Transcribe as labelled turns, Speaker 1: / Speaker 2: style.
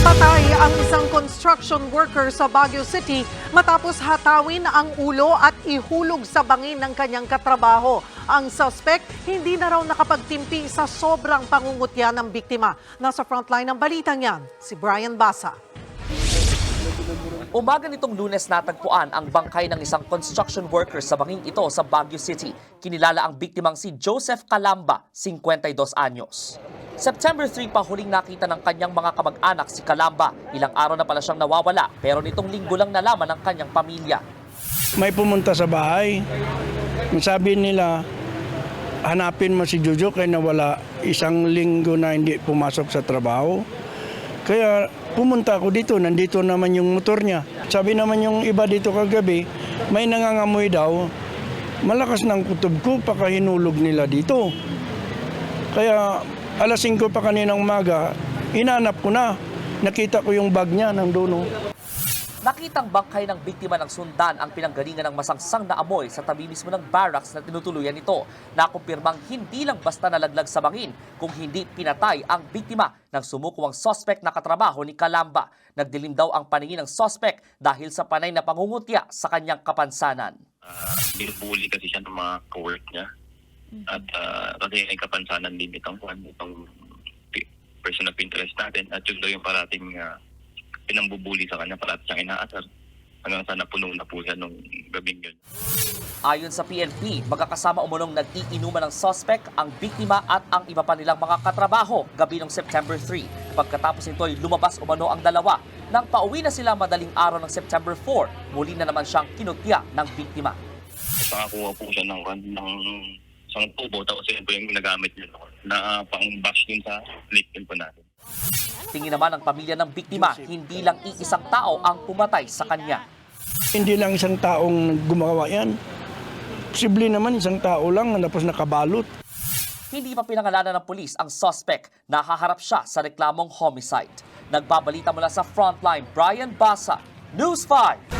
Speaker 1: Patay ang isang construction worker sa Baguio City matapos hatawin ang ulo at ihulog sa bangin ng kanyang katrabaho. Ang suspect hindi na raw nakapagtimpi sa sobrang pangungutya ng biktima. Nasa frontline ng balitang yan, si Brian Basa.
Speaker 2: Umaga nitong lunes natagpuan ang bangkay ng isang construction worker sa banging ito sa Baguio City. Kinilala ang biktimang si Joseph Calamba, 52 anyos. September 3 pa huling nakita ng kanyang mga kamag-anak si Calamba. Ilang araw na pala siyang nawawala pero nitong linggo lang nalaman ng kanyang pamilya.
Speaker 3: may pumunta sa bahay. Sabi nila, hanapin mo si Jojo kaya nawala isang linggo na hindi pumasok sa trabaho. Kaya pumunta ako dito, nandito naman yung motor niya. Sabi naman yung iba dito kagabi, may nangangamoy daw. Malakas ng kutob ko, pakahinulog nila dito. Kaya alas 5 pa kaninang umaga, inanap ko na. Nakita ko yung bag niya ng dono.
Speaker 2: Nakitang bangkay ng biktima ng sundan ang pinanggalingan ng masangsang na amoy sa tabi mismo ng barracks na tinutuluyan nito. Nakumpirmang hindi lang basta nalaglag sa bangin, kung hindi pinatay ang biktima ng sumuko ang sospek na katrabaho ni Kalamba. Nagdilim daw ang paningin ng sospek dahil sa panay na pangungutya sa kanyang kapansanan.
Speaker 4: uh, binubuli kasi siya ng mga co-work niya. At uh, kasi may kapansanan din itong kwan, itong person of interest natin. At yun daw yung parating uh, pinambubuli sa kanya, parating siyang inaasar. Hanggang sa napuno na po siya nung gabing yun.
Speaker 2: Ayon sa PNP, magkakasama umunong nag-iinuman ng sospek ang biktima at ang iba pa nilang mga katrabaho gabi ng September 3. Pagkatapos nito'y lumabas umano ang dalawa. Nang pauwi na sila madaling araw ng September 4, muli na naman siyang kinutya ng biktima.
Speaker 4: Nakakuha po siya ng, ng isang tubo, tapos yun po yung ginagamit niya na uh, pang-bash yun sa victim po natin.
Speaker 2: Tingin naman ng pamilya ng biktima, hindi lang iisang tao ang pumatay sa kanya.
Speaker 3: Hindi lang isang taong gumawa yan. Posible naman isang tao lang na tapos nakabalot.
Speaker 2: Hindi pa pinangalanan ng pulis ang suspect na haharap siya sa reklamong homicide. Nagbabalita mula sa frontline, Brian Basa, News 5.